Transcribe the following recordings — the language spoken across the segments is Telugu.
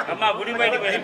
పక్కన గుడి బయటికి వెళ్ళి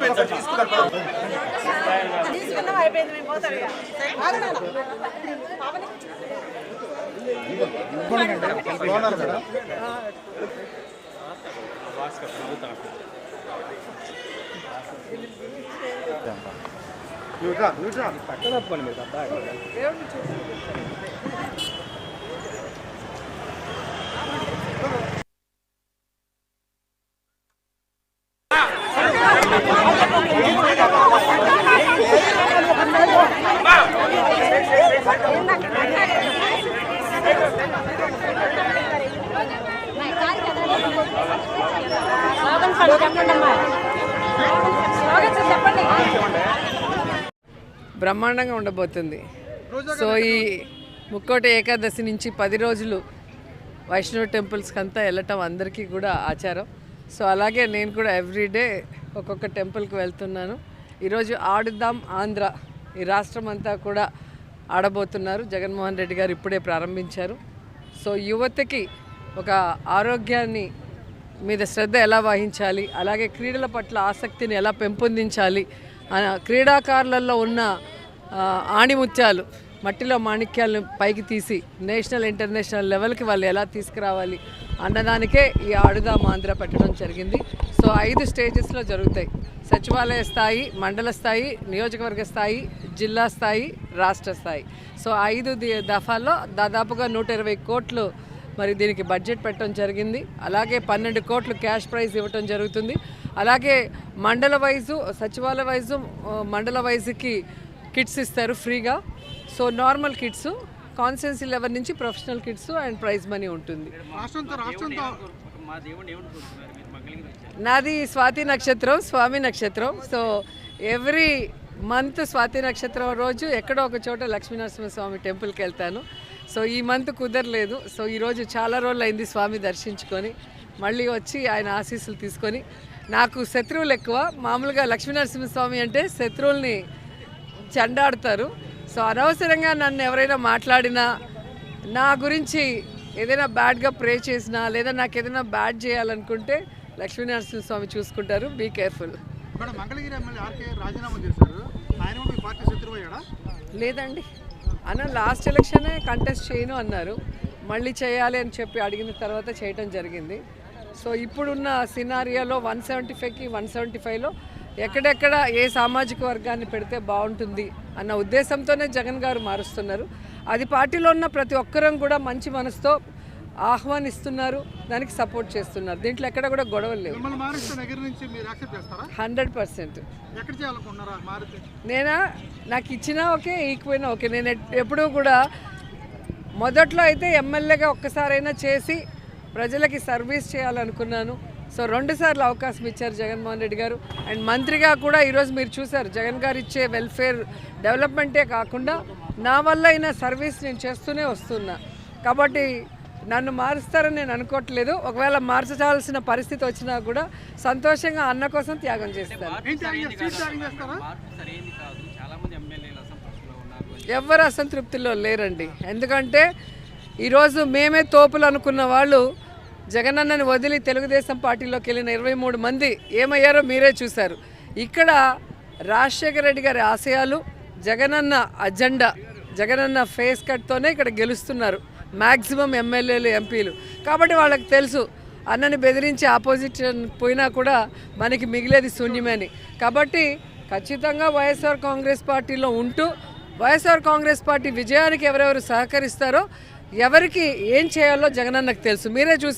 బ్రహ్మాండంగా ఉండబోతుంది. సో ఈ ముక్కోటి ఏకాదశి నుంచి పది రోజులు వైష్ణవ టెంపుల్స్కి అంతా వెళ్ళటం అందరికీ కూడా ఆచారం. సో అలాగే నేను కూడా ఎవ్రీడే ఒక్కొక్క టెంపుల్కి వెళ్తున్నాను. ఈరోజు ఆడుదాం ఆంధ్ర. ఈ రాష్ట్రం అంతా కూడా ఆడబోతున్నారు. జగన్మోహన్ రెడ్డి గారు ఇప్పుడే ప్రారంభించారు. సో యువతకి ఒక ఆరోగ్యాన్ని మీద శ్రద్ధ ఎలా వహించాలి? అలాగే క్రీడల పట్ల ఆసక్తిని ఎలా పెంపొందించాలి? ఆ క్రీడాకారులలో ఉన్న ఆణిముత్యాలు మట్టిలో మాణిక్యాలను పైకి తీసి నేషనల్ ఇంటర్నేషనల్ లెవెల్కి వాళ్ళు ఎలా తీసుకురావాలి అన్నదానికే ఈ ఆడుదాం ఆంధ్ర పెట్టడం జరిగింది. సో ఐదు స్టేజెస్లో జరుగుతాయి. సచివాలయ స్థాయి మండల స్థాయి నియోజకవర్గ స్థాయి జిల్లా స్థాయి రాష్ట్ర స్థాయి. సో ఐదు దఫాల్లో దాదాపుగా నూట ఇరవై కోట్లు మరి దీనికి బడ్జెట్ పెట్టడం జరిగింది. అలాగే పన్నెండు కోట్లు క్యాష్ ప్రైజ్ ఇవ్వటం జరుగుతుంది. అలాగే మండల వైజు సచివాలయ వైజు మండల వైజుకి కిట్స్ ఇస్తారు ఫ్రీగా. సో నార్మల్ కిట్స్ కాన్సెన్సీ లెవెల్ నుంచి professional kits and prize money ఉంటుంది. నాది స్వాతి నక్షత్రం స్వామి నక్షత్రం. సో ఎవ్రీ మంత్ స్వాతి నక్షత్రం రోజు ఎక్కడో ఒక చోట లక్ష్మీనరసింహ స్వామి టెంపుల్కి వెళ్తాను. సో ఈ మంత్ కుదరలేదు. సో ఈరోజు చాలా రోజులు అయింది స్వామి దర్శించుకొని. మళ్ళీ వచ్చి ఆయన ఆశీస్సులు తీసుకొని. నాకు శత్రువులు ఎక్కువ. మామూలుగా లక్ష్మీనరసింహ స్వామి అంటే శత్రువుల్ని చెండాడుతారు. సో అనవసరంగా నన్ను ఎవరైనా మాట్లాడినా నా గురించి ఏదైనా బ్యాడ్గా ప్రే చేసినా లేదా నాకు ఏదైనా బ్యాడ్ చేయాలనుకుంటే లక్ష్మీనరసింహ స్వామి చూసుకుంటారు. Be careful. లేదండి. అన్న లాస్ట్ ఎలక్షనే కంటెస్ట్ చేయను అన్నారు. మళ్ళీ చేయాలి అని చెప్పి అడిగిన తర్వాత చేయటం జరిగింది. సో ఇప్పుడున్న సినారియాలో వన్ సెవెంటీ ఫైవ్కి వన్ సెవెంటీ ఫైవ్లో ఎక్కడెక్కడ ఏ సామాజిక వర్గాన్ని పెడితే బాగుంటుంది అన్న ఉద్దేశంతోనే జగన్ గారు మారుస్తున్నారు. అది పార్టీలో ఉన్న ప్రతి ఒక్కరం కూడా మంచి మనసుతో ఆహ్వానిస్తున్నారు దానికి సపోర్ట్ చేస్తున్నారు. దీంట్లో ఎక్కడ కూడా గొడవలు లేవు. Hundred percent. నేనా? నాకు ఇచ్చినా ఓకే ఈక్వైనా ఓకే. నేను ఎప్పుడూ కూడా మొదట్లో అయితే ఎమ్మెల్యేగా ఒక్కసారైనా చేసి ప్రజలకి సర్వీస్ చేయాలనుకున్నాను. సో రెండు సార్లు అవకాశం ఇచ్చారు జగన్మోహన్ రెడ్డి గారు. అండ్ మంత్రిగా కూడా ఈరోజు మీరు చూశారు జగన్ గారు ఇచ్చే వెల్ఫేర్ డెవలప్మెంటే కాకుండా నా వల్ల అయిన సర్వీస్ నేను చేస్తూనే వస్తున్నా. కాబట్టి నన్ను మారుస్తారని నేను అనుకోవట్లేదు. ఒకవేళ మార్చాల్సిన పరిస్థితి వచ్చినా కూడా సంతోషంగా అన్న కోసం త్యాగం చేస్తాను. ఎవ్వరు అసంతృప్తిలో లేరండి. ఎందుకంటే ఈరోజు మేమే తోపులు అనుకున్న వాళ్ళు జగనన్నని వదిలి తెలుగుదేశం పార్టీలోకి వెళ్ళిన ఇరవై మూడు మంది ఏమయ్యారో మీరే చూశారు. ఇక్కడ రాజశేఖర రెడ్డి గారి ఆశయాలు జగనన్న అజెండా జగనన్న ఫేస్ కట్తోనే ఇక్కడ గెలుస్తున్నారు మ్యాక్సిమం ఎమ్మెల్యేలు ఎంపీలు. కాబట్టి వాళ్ళకి తెలుసు అన్నని బెదిరించి ఆపోజిషన్ పోయినా కూడా మనకి మిగిలేది శూన్యమని. కాబట్టి ఖచ్చితంగా వైఎస్ఆర్ కాంగ్రెస్ పార్టీలో ఉంటూ వైఎస్ఆర్ కాంగ్రెస్ పార్టీ విజయానికి ఎవరెవరు సహకరిస్తారో ఎవరికి ఏం చేయాలో జగనన్నకు తెలుసు. మీరే చూసి